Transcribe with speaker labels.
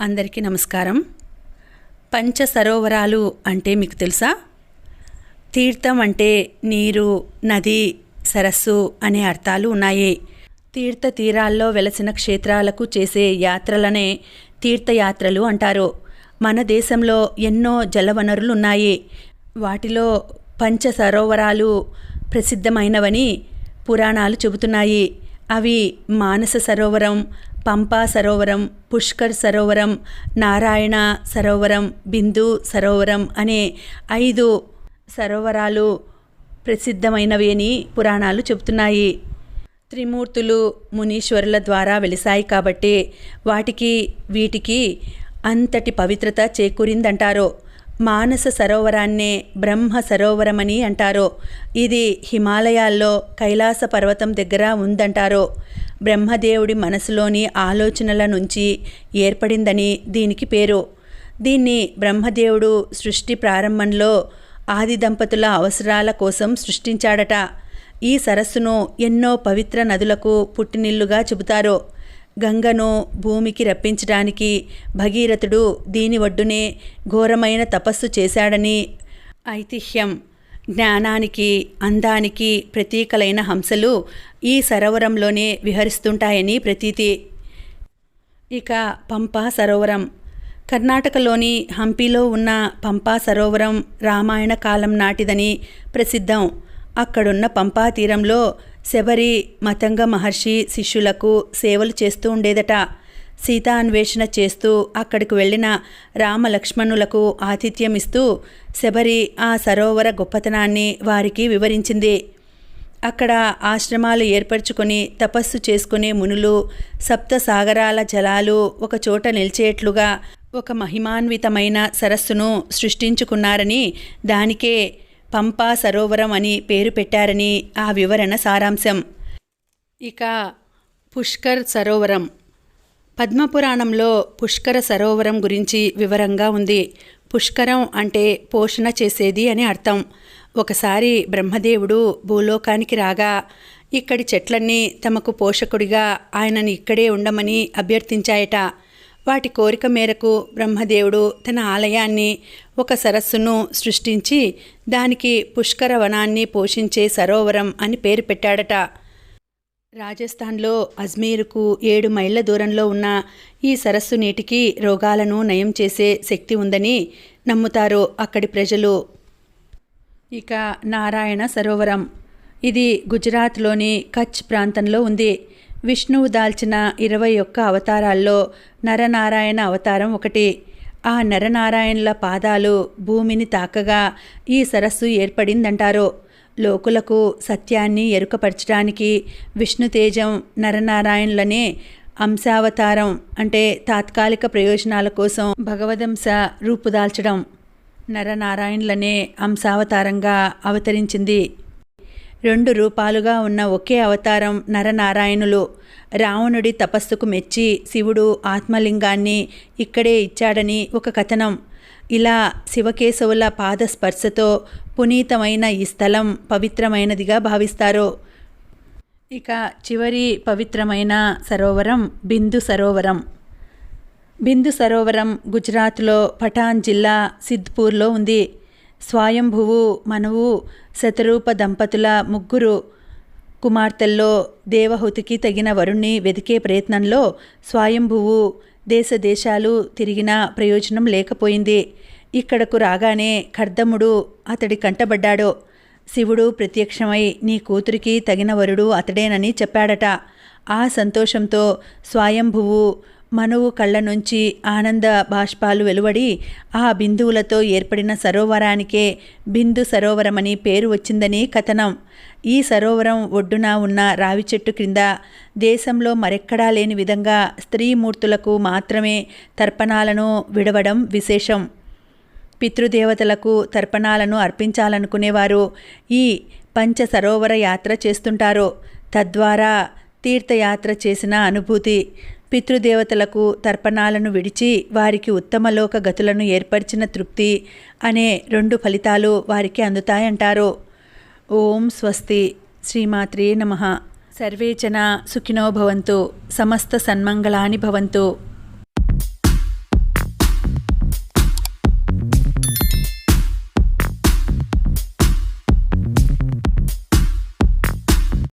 Speaker 1: అందరికీ నమస్కారం. పంచ సరోవరాలు అంటే మీకు తెలుసా? తీర్థం అంటే నీరు నది సరస్సు అనే అర్థాలు ఉన్నాయి. తీర్థ తీరాల్లో వెలసిన క్షేత్రాలకు చేసే యాత్రలనే తీర్థయాత్రలు అంటారు. మన దేశంలో ఎన్నో జలవనరులు ఉన్నాయి వాటిలో పంచ సరోవరాలు ప్రసిద్ధమైనవని పురాణాలు చెబుతున్నాయి. అవి మానస సరోవరం పంపా సరోవరం పుష్కర్ సరోవరం నారాయణ సరోవరం బిందు సరోవరం అనే ఐదు సరోవరాలు ప్రసిద్ధమైనవి అని పురాణాలు చెబుతున్నాయి. త్రిమూర్తులు మునీశ్వరుల ద్వారా వెలిశాయి కాబట్టి వాటికి వీటికి అంతటి పవిత్రత చేకూరిందంటారు. మానస సరోవరాన్నే బ్రహ్మ సరోవరమని అంటారు. ఇది హిమాలయాల్లో కైలాస పర్వతం దగ్గర ఉందంటారో. బ్రహ్మదేవుడి మనసులోని ఆలోచనల నుంచి ఏర్పడిందని దీనికి పేరు. దీన్ని బ్రహ్మదేవుడు సృష్టి ప్రారంభంలో ఆది దంపతుల అవసరాల కోసం సృష్టించాడట. ఈ సరస్సును ఎన్నో పవిత్ర నదులకు పుట్టినిల్లుగా చెబుతారు. గంగను భూమికి రప్పించడానికి భగీరథుడు దీని ఒడ్డునే ఘోరమైన తపస్సు చేశాడని ఐతిహ్యం. జ్ఞానానికి అందానికి ప్రతీకలైన హంసలు ఈ సరోవరంలోనే విహరిస్తుంటాయని ప్రతీతి. ఇక పంపా సరోవరం. కర్ణాటకలోని హంపీలో ఉన్న పంపా సరోవరం రామాయణ కాలం నాటిదని ప్రసిద్ధం. అక్కడున్న పంపా తీరంలో శబరి మతంగ మహర్షి శిష్యులకు సేవలు చేస్తూ ఉండేదట. సీతాన్వేషణ చేస్తూ అక్కడికి వెళ్ళిన రామలక్ష్మణులకు ఆతిథ్యమిస్తూ శబరి ఆ సరోవర గొప్పతనాన్ని వారికి వివరించింది. అక్కడ ఆశ్రమాలు ఏర్పరచుకొని తపస్సు చేసుకునే మునులు సప్త సాగరాల జలాలు ఒకచోట నిలిచేట్లుగా ఒక మహిమాన్వితమైన సరస్సును సృష్టించుకున్నారని దానికే పంపా సరోవరం అని పేరు పెట్టారని ఆ వివరణ సారాంశం. ఇక పుష్కర్ సరోవరం. పద్మపురాణంలో పుష్కర సరోవరం గురించి వివరంగా ఉంది. పుష్కరం అంటే పోషణ చేసేది అని అర్థం. ఒకసారి బ్రహ్మదేవుడు భూలోకానికి రాగా ఇక్కడి చెట్లన్నీ తమకు పోషకుడిగా ఆయనని ఇక్కడే ఉండమని అభ్యర్థించాయట. వాటి కోరిక మేరకు బ్రహ్మదేవుడు తన ఆలయాన్ని ఒక సరస్సును సృష్టించి దానికి పుష్కర వనాన్ని పోషించే సరోవరం అని పేరు పెట్టాడట. రాజస్థాన్లో అజ్మీర్కు ఏడు మైళ్ళ దూరంలో ఉన్న ఈ సరస్సు నీటికి రోగాలను నయం చేసే శక్తి ఉందని నమ్ముతారు అక్కడి ప్రజలు. ఇక నారాయణ సరోవరం. ఇది గుజరాత్లోని కచ్ ప్రాంతంలో ఉంది. విష్ణువు దాల్చిన ఇరవై ఒక్క అవతారాల్లో నరనారాయణ అవతారం ఒకటి. ఆ నరనారాయణుల పాదాలు భూమిని తాకగా ఈ సరస్సు ఏర్పడిందంటారు. లోకులకు సత్యాన్ని ఎరుకపరచడానికి విష్ణుతేజం నరనారాయణులనే అంశావతారం అంటే తాత్కాలిక ప్రయోజనాల కోసం భగవదంశ రూపుదాల్చడం. నరనారాయణులనే అంశావతారంగా అవతరించింది. రెండు రూపాలుగా ఉన్న ఒకే అవతారం నరనారాయణులు. రావణుడి తపస్సుకు మెచ్చి శివుడు ఆత్మలింగాన్ని ఇక్కడే ఇచ్చాడని ఒక కథనం. ఇలా శివకేశవుల పాదస్పర్శతో పునీతమైన ఈ స్థలం పవిత్రమైనదిగా భావిస్తారు. ఇక చివరి పవిత్రమైన సరోవరం బిందు సరోవరం. బిందు సరోవరం గుజరాత్లో పఠాన్ జిల్లా సిద్పూర్లో ఉంది. స్వయంభువు మనువు శతరూప దంపతుల ముగ్గురు కుమార్తెల్లో దేవహుతికి తగిన వరుణ్ణి వెతికే ప్రయత్నంలో స్వయంభువు దేశ దేశాలు తిరిగినా ప్రయోజనం లేకపోయింది. ఇక్కడకు రాగానే ఖర్దముడు అతడి కంటబడ్డాడు. శివుడు ప్రత్యక్షమై నీ కూతురికి తగిన వరుడు అతడేనని చెప్పాడట. ఆ సంతోషంతో స్వయంభువు మనువు కళ్ళ నుంచి ఆనంద బాష్పాలు వెలువడి ఆ బిందువులతో ఏర్పడిన సరోవరానికే బిందు సరోవరమని పేరు వచ్చిందని కథనం. ఈ సరోవరం ఒడ్డున ఉన్న రావి చెట్టు క్రింద దేశంలో మరెక్కడా లేని విధంగా స్త్రీమూర్తులకు మాత్రమే తర్పణాలను విడవడం విశేషం. పితృదేవతలకు తర్పణాలను అర్పించాలనుకునేవారు ఈ పంచ సరోవర యాత్ర చేస్తుంటారు. తద్వారా తీర్థయాత్ర చేసిన అనుభూతి. పితృదేవతలకు తర్పణాలను విడిచి వారికి ఉత్తమలోక గతులను ఏర్పరిచిన తృప్తి అనే రెండు ఫలితాలు వారికి అందుతాయంటారు. ఓం స్వస్తి. శ్రీమాత్రే నమ. సర్వేచన సుఖినో భవంతు. సమస్త సన్మంగళాని భవంతు.